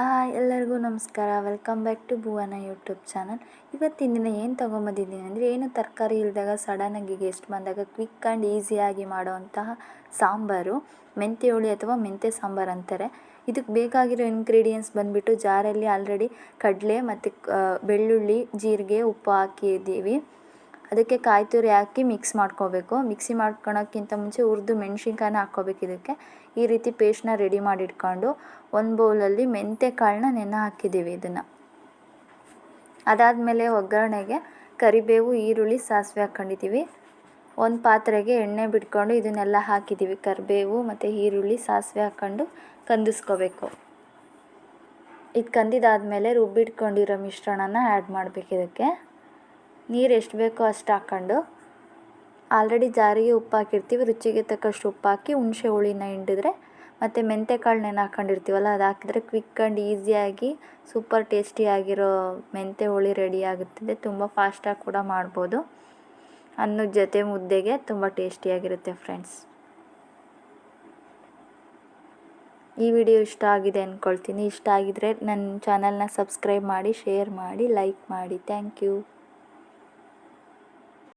Hi, ಎಲ್ಲರಿಗೂ ನಮಸ್ಕಾರ. Welcome back to Bhuvana YouTube channel ಇವತ್ತಿನ ದಿನ ಏನು ತೊಗೊಂಬಂದಿದ್ದೀನಿ ಅಂದರೆ, ಏನು ತರಕಾರಿ ಇಲ್ಲದಾಗ ಸಡನ್ನಾಗಿ ಗೆಸ್ಟ್ ಬಂದಾಗ ಕ್ವಿಕ್ ಆ್ಯಂಡ್ ಈಸಿಯಾಗಿ ಮಾಡುವಂತಹ ಸಾಂಬಾರು. ಮೆಂತ್ಯ ಹುಳಿ ಅಥವಾ ಮೆಂತ್ಯ ಸಾಂಬಾರು ಅಂತಾರೆ. ಇದಕ್ಕೆ ಬೇಕಾಗಿರೋ ಇಂಗ್ರೀಡಿಯೆಂಟ್ಸ್ ಬಂದುಬಿಟ್ಟು ಜಾರಲ್ಲಿ ಆಲ್ರೆಡಿ ಕಡಲೆ ಮತ್ತು ಬೆಳ್ಳುಳ್ಳಿ, ಜೀರಿಗೆ, ಉಪ್ಪು ಹಾಕಿದ್ದೀವಿ. ಅದಕ್ಕೆ ಕಾಯಿ ತುರಿ ಹಾಕಿ ಮಿಕ್ಸ್ ಮಾಡ್ಕೋಬೇಕು. ಮಿಕ್ಸಿ ಮಾಡ್ಕೊಳಕ್ಕಿಂತ ಮುಂಚೆ ಹುರಿದು ಮೆಣಸಿನ್ಕಾಯಿನ ಹಾಕ್ಕೋಬೇಕು ಇದಕ್ಕೆ. ಈ ರೀತಿ ಪೇಸ್ಟ್ನ ರೆಡಿ ಮಾಡಿ ಇಟ್ಕೊಂಡು ಒಂದು ಬೌಲಲ್ಲಿ ಮೆಂತ್ಯ ಕಾಳನ್ನ ನೆನೆ ಹಾಕಿದ್ದೀವಿ ಇದನ್ನು. ಅದಾದಮೇಲೆ ಒಗ್ಗರಣೆಗೆ ಕರಿಬೇವು, ಈರುಳ್ಳಿ, ಸಾಸಿವೆ ಹಾಕ್ಕೊಂಡಿದ್ದೀವಿ. ಒಂದು ಪಾತ್ರೆಗೆ ಎಣ್ಣೆ ಬಿಟ್ಕೊಂಡು ಇದನ್ನೆಲ್ಲ ಹಾಕಿದ್ದೀವಿ. ಕರಿಬೇವು ಮತ್ತು ಈರುಳ್ಳಿ, ಸಾಸಿವೆ ಹಾಕ್ಕೊಂಡು ಕಂದಿಸ್ಕೋಬೇಕು. ಇದು ಕಂದಿದಾದಮೇಲೆ ರುಬ್ಬಿಟ್ಕೊಂಡಿರೋ ಮಿಶ್ರಣನ ಆ್ಯಡ್ ಮಾಡಬೇಕು ಇದಕ್ಕೆ. ನೀರು ಎಷ್ಟು ಬೇಕೋ ಅಷ್ಟು ಹಾಕ್ಕೊಂಡು ಆಲ್ರೆಡಿ ಜಾರಿಗೆ ಉಪ್ಪು ಹಾಕಿರ್ತೀವಿ. ರುಚಿಗೆ ತಕ್ಕಷ್ಟು ಉಪ್ಪು ಹಾಕಿ ಹುಣಸೆ ಹುಳಿನ ಹಿಂಡಿದ್ರೆ ಮತ್ತು ಮೆಂತ್ಯ ಕಾಳು ನೆನೆ ಹಾಕ್ಕೊಂಡಿರ್ತೀವಲ್ಲ ಅದು ಹಾಕಿದ್ರೆ ಕ್ವಿಕ್ ಆ್ಯಂಡ್ ಈಸಿಯಾಗಿ ಸೂಪರ್ ಟೇಸ್ಟಿಯಾಗಿರೋ ಮೆಂತ್ಯ ಹುಳಿ ರೆಡಿ ಆಗುತ್ತದೆ ತುಂಬ ಫಾಸ್ಟಾಗಿ ಕೂಡ ಮಾಡ್ಬೋದು. ಅನ್ನದ ಜೊತೆ ಮುದ್ದೆಗೆ ತುಂಬ ಟೇಸ್ಟಿಯಾಗಿರುತ್ತೆ ಫ್ರೆಂಡ್ಸ್ ಈ ವಿಡಿಯೋ ಇಷ್ಟ ಆಗಿದೆ ಅಂದ್ಕೊಳ್ತೀನಿ ಇಷ್ಟ ಆಗಿದರೆ ನನ್ನ ಚಾನಲ್ನ ಸಬ್ಸ್ಕ್ರೈಬ್ ಮಾಡಿ ಶೇರ್ ಮಾಡಿ ಲೈಕ್ ಮಾಡಿ. Thank you